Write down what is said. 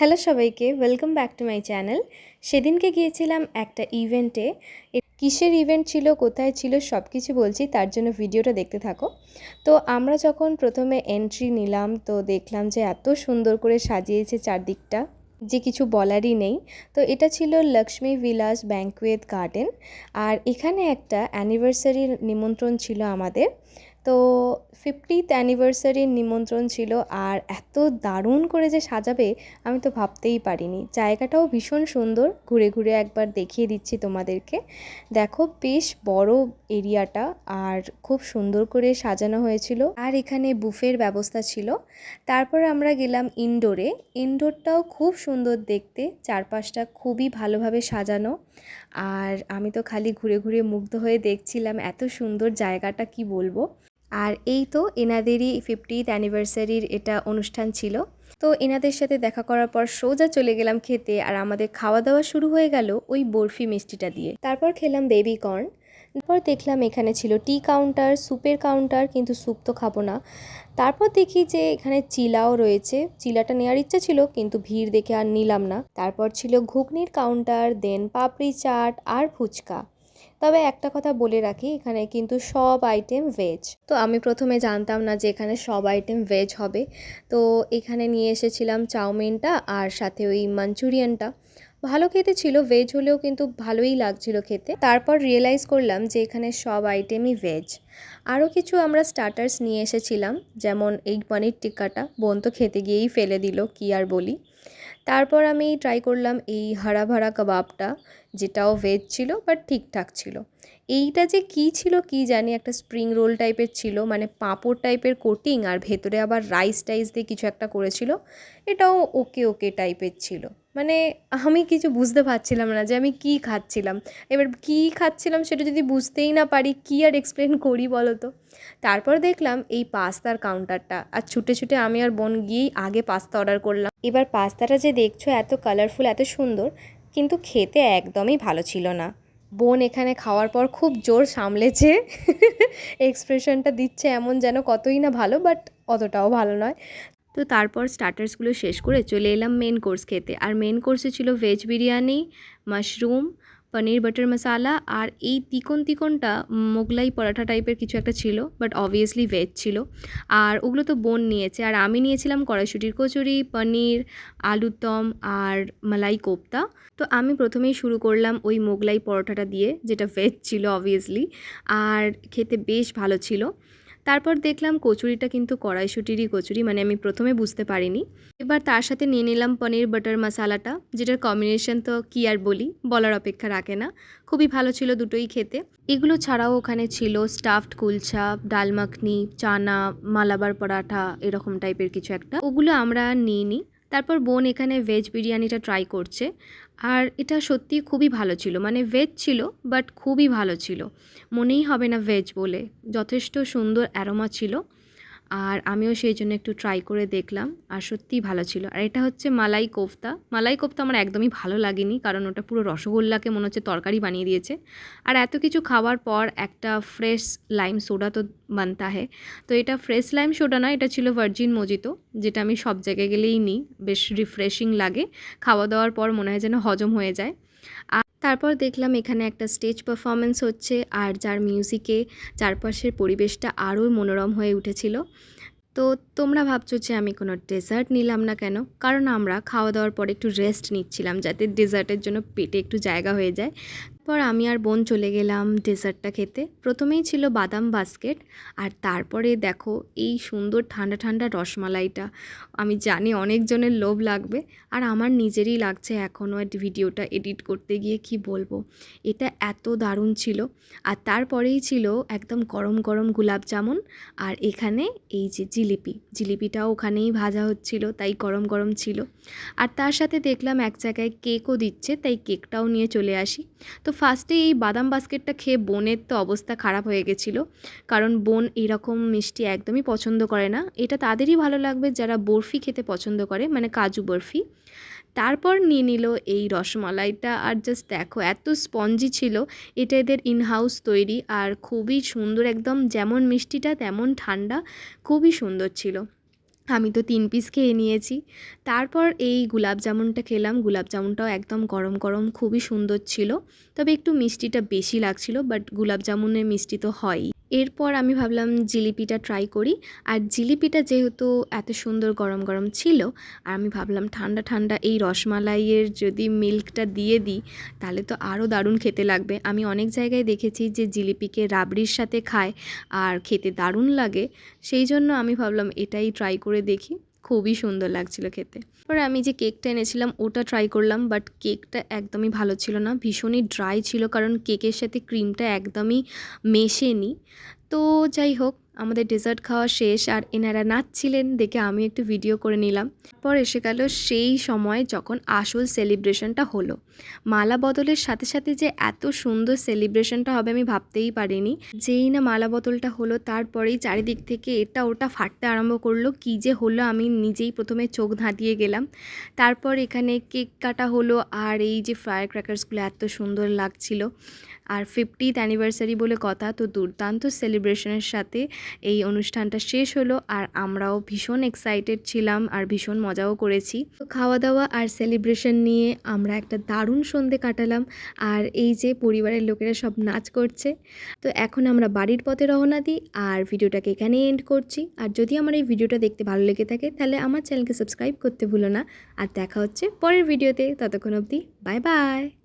Hello সবাইকে welcome back to my channel সেদিনকে গিয়েছিলাম একটা ইভেন্টে কিসের ইভেন্ট ছিল, কোথায় ছিল সব কিছু বলছি, তার জন্য ভিডিওটা দেখতে থাকো। তো আমরা যখন প্রথমে এন্ট্রি নিলাম, তো দেখলাম যে এত সুন্দর করে সাজিয়েছে চারদিকটা, যে কিছু বলারই নেই। তো এটা ছিল লক্ষ্মী ভিলাস ব্যাঙ্কুয়েট গার্ডেন আর এখানে একটা অ্যানিভার্সারির নিমন্ত্রণ ছিল আমাদের। তো ফিফটিথ অ্যানিভার্সারির নিমন্ত্রণ ছিল আর এত দারুণ করে যে সাজাবে আমি তো ভাবতেই পারিনি। জায়গাটাও ভীষণ সুন্দর। ঘুরে ঘুরে একবার দেখিয়ে দিচ্ছি তোমাদেরকে। দেখো, বেশ বড় এরিয়াটা আর খুব সুন্দর করে সাজানো হয়েছিল। আর এখানে বুফের ব্যবস্থা ছিল। তারপর আমরা গেলাম ইনডোরে। ইনডোরটাও খুব সুন্দর দেখতে। চারপাশটা খুবই ভালোভাবে সাজানো। আর আমি তো খালি ঘুরে ঘুরে মুগ্ধ হয়ে দেখছিলাম এত সুন্দর জায়গাটা কি বলব। আর এই তো এনাদেরই ফিফটিথ অ্যানিভার্সারির এটা অনুষ্ঠান ছিল। তো এনাদের সাথে দেখা করার পর সোজা চলে গেলাম খেতে আর আমাদের খাওয়া দাওয়া শুরু হয়ে গেল ওই বরফি মিষ্টিটা দিয়ে। তারপর খেলাম বেবি কর্ন তারপর দেখলাম এখানে ছিল টি কাউন্টার স্যুপের কাউন্টার কিন্তু স্যুপ তো খাব না। তারপর দেখি যে এখানে চিলাও রয়েছে। চিলাটা নেওয়ার ইচ্ছা ছিল, কিন্তু ভিড় দেখে আর নিলাম না। তারপর ছিল ঘুগনির কাউন্টার দেন পাপড়ি চাট আর ফুচকা। তবে একটা কথা বলে রাখি, এখানে কিন্তু সব আইটেম ভেজ তো আমি প্রথমে জানতাম না যে এখানে সব আইটেম ভেজ হবে। তো এখানে নিয়ে এসেছিলাম চাউমিনটা আর সাথে ওই মাঞ্চুরিয়ানটা। ভালো খেতে ছিল ভেজ হলেও কিন্তু ভালোই লাগছিল খেতে। তারপর রিয়েলাইজ করলাম যে এখানে সব আইটেমই ভেজ আরও কিছু আমরা স্টার্টার্স নিয়ে এসেছিলাম, যেমন এই পনির টিক্কাটা। বোন তো খেতে গিয়েই ফেলে দিল, কি আর বলি। তারপর আমি ট্রাই করলাম এই হারা ভাড়া কাবাবটা, যেটাও ভেজ ছিল বাট ঠিকঠাক ছিল। এইটা যে কি ছিল কি জানি, একটা স্প্রিং রোল টাইপের ছিল মানে পাঁপড় টাইপের কোটিং আর ভেতরে আবার রাইস টাইস দিয়ে কিছু একটা করেছিল, এটাও ওকে ওকে টাইপের ছিল। মানে আমি কিছু বুঝতে পারছিলাম না যে আমি কি খাচ্ছিলাম। এবার কি খাচ্ছিলাম সেটা যদি বুঝতেই না পারি, কি আর এক্সপ্লেন করি? বলো তো? তারপর দেখলাম এই পাস্তার কাউন্টারটা আর ছুটে ছুটে আমি আর বোন গিয়েই আগে পাস্তা অর্ডার করলাম। এবার পাস্তাটা যে দেখছ এত কালারফুল এত সুন্দর, কিন্তু খেতে একদমই ভালো ছিল না। বোন এখানে খাওয়ার পর খুব জোর সামলেছে। এক্সপ্রেশনটা দিচ্ছে এমন যেন কতই না ভালো বাট অতটাও ভালো নয়। তো তারপর স্টার্টার্সগুলো শেষ করে চলে এলাম মেন কোর্স খেতে। আর মেন কোর্সে ছিল veg biryani mushroom paneer butter masala আর এই তিকন তিকনটা মোগলাই পরাঠা টাইপের কিছু একটা ছিল বাট অবভিয়াসলি ভেজ ছিল আর ওগুলো তো বোন নিয়েছে আর আমি নিয়েছিলাম কড়াইশুটির কচুরি পনির আলুর দম আর মালাই কোপ্তা তো আমি প্রথমেই শুরু করলাম ওই মোগলাই পরোটাটা দিয়ে যেটা ভেজ ছিল অবভিয়াসলি আর খেতে বেশ ভালো ছিল তারপর দেখলাম কচুরিটা কিন্তু কড়াইশুটিরই কচুরি মানে আমি প্রথমে বুঝতে পারিনি। এবার তার সাথে নিয়ে নিলাম পনির বাটার মশালাটা, যেটার কম্বিনেশন তো কী আর বলি, বলার অপেক্ষা রাখে না। খুবই ভালো ছিল দুটোই খেতে। এগুলো ছাড়াও ওখানে ছিল স্টাফড কুলছা ডালমাখনি চানা, মালাবার পরাঠা, এরকম টাইপের কিছু একটা। ওগুলো আমরা নিইনি। তারপর বোন এখানে ভেজ বিরিয়ানিটা ট্রাই করছে। আর এটা সত্যি খুবই ভালো ছিল। মানে ভেজ ছিল বাট খুবই ভালো ছিল। মনেই হবে না ভেজ বলে। যথেষ্ট সুন্দর অ্যারোমা ছিল। আর আমিও সেই জন্য একটু ট্রাই করে দেখলাম, আর সত্যিই ভালো ছিল। আর এটা হচ্ছে মালাই কোফতা। মালাই কোফতা আমার একদমই ভালো লাগেনি, কারণ ওটা পুরো রসগোল্লাকে মনে হচ্ছে তরকারি বানিয়ে দিয়েছে। আর এত কিছু খাওয়ার পর একটা ফ্রেশ লাইম সোডা তো বানতা হে তো এটা ফ্রেশ লাইম সোডা না এটা ছিল ভার্জিন মজিতো যেটা আমি সব জায়গায় গেলেই নিই। বেশ রিফ্রেশিং লাগে। খাওয়া দাওয়ার পর মনে হয় যেন হজম হয়ে যায়। আর তারপর দেখলাম এখানে একটা স্টেজ পারফরমেন্স হচ্ছে আর যার মিউজিকে চারপাশের পরিবেশটা আরও মনোরম হয়ে উঠেছিল। তো তোমরা ভাবছ যে আমি কোনো ডেজার্ট নিলাম না কেন? কারণ আমরা খাওয়া দাওয়ার পরে একটু রেস্ট নিচ্ছিলাম যাতে ডেজার্টের জন্য পেটে একটু জায়গা হয়ে যায়। তারপর আমি আর বোন চলে গেলাম ডেজার্টটা খেতে। প্রথমেই ছিল বাদাম বাস্কেট, আর তারপরে দেখো এই সুন্দর ঠান্ডা ঠান্ডা রসমালাইটা। আমি জানি অনেকজনের লোভ লাগবে, আর আমার নিজেরই লাগছে এখনও ভিডিওটা এডিট করতে গিয়ে কি বলব। এটা এত দারুণ ছিল। আর তারপরেই ছিল একদম গরম গরম গুলাব জামুন, আর এখানে এই যে জিলিপি। জিলিপিটাও ওখানেই ভাজা হচ্ছিল, তাই গরম গরম ছিল। আর তার সাথে দেখলাম এক জায়গায় কেকও দিচ্ছে, তাই কেকটাও নিয়ে চলে আসি। তো ফার্স্টে এই বাদাম বাস্কেটটা খেয়ে বোনের তো অবস্থা খারাপ হয়ে গেছিল। কারণ বোন এরকম মিষ্টি একদমই পছন্দ করে না। এটা তাদেরই ভালো লাগবে যারা বরফি খেতে পছন্দ করে মানে কাজু বরফি। তারপর নিয়ে নিল এই রসমালাইটা। আর জাস্ট দেখো, এত স্পঞ্জি ছিল। এটা এদের ইনহাউস তৈরি। আর খুবই সুন্দর, একদম যেমন মিষ্টিটা তেমন ঠান্ডা, খুবই সুন্দর ছিল। আমি তো তিন পিস খেয়ে নিয়েছি। তারপর এই গুলাব জামুনটা খেলাম। গুলাব জামুনটাও একদম গরম গরম, খুবই সুন্দর ছিল। তবে একটু মিষ্টিটা বেশি লাগছিল বাট গুলাব জামুনের মিষ্টি তো হয়ই। এরপর আমি ভাবলাম জিলিপিটা ট্রাই করি। আর জিলিপিটা যেহেতু এত সুন্দর গরম গরম ছিল, আর আমি ভাবলাম ঠান্ডা ঠান্ডা এই রসমালাইয়ের যদি মিল্কটা দিয়ে দিই, তাহলে তো আরও দারুণ খেতে লাগবে। আমি অনেক জায়গায় দেখেছি যে জিলিপিকে রাবড়ির সাথে খায়, আর খেতে দারুণ লাগে। সেই জন্য আমি ভাবলাম এটাই ট্রাই করে দেখি। খুবই সুন্দর লাগছিল খেতে। পরে আমি যে কেকটা এনেছিলাম, ওটা ট্রাই করলাম বাট কেকটা একদমই ভালো ছিল না। ভীষণই ড্রাই ছিল, কারণ কেকের সাথে ক্রিমটা একদমই মেশেনি। তো যাই হোক আমাদের ডেজার্ট খাওয়া শেষ আর এনারা নাচছিলেন দেখে আমি একটু ভিডিও করে নিলাম। পর এসে গেল সেই সময় যখন আসল সেলিব্রেশনটা হলো। মালা বদলের সাথে সাথে যে এত সুন্দর সেলিব্রেশনটা হবে আমি ভাবতেই পারিনি। যেই না মালা বদলটা হলো, তারপরেই চারিদিক থেকে এটা ওটা ফাটতে আরম্ভ করল। কী যে হলো, আমি নিজেই প্রথমে চোখ ধাঁধিয়ে গেলাম। তারপর এখানে কেক কাটা হলো আর এই যে ফায়ার ক্র্যাকার্সগুলো এত সুন্দর লাগছিল। আর ফিফটিথ অ্যানিভার্সারি বলে কথা, তো দুর্দান্ত সেলিব্রেশনের সাথে এই অনুষ্ঠানটা শেষ হলো আর আমরাও ভীষণ এক্সাইটেড ছিলাম আর ভীষণ মজাও করেছি। তো খাওয়া দাওয়া আর সেলিব্রেশন নিয়ে আমরা একটা দারুণ সন্ধে কাটালাম আর এই যে পরিবারের লোকেরা সব নাচ করছে, তো এখন আমরা বাড়ির পথে রওনা দিই আর ভিডিওটাকে এখানে এন্ড করছি। আর যদি আমার এই ভিডিওটা দেখতে ভালো লেগে থাকে তাহলে আমার চ্যানেলকে সাবস্ক্রাইব করতে ভুলো না। আর দেখা হচ্ছে পরের ভিডিওতে, ততক্ষণ অবধি বাই বাই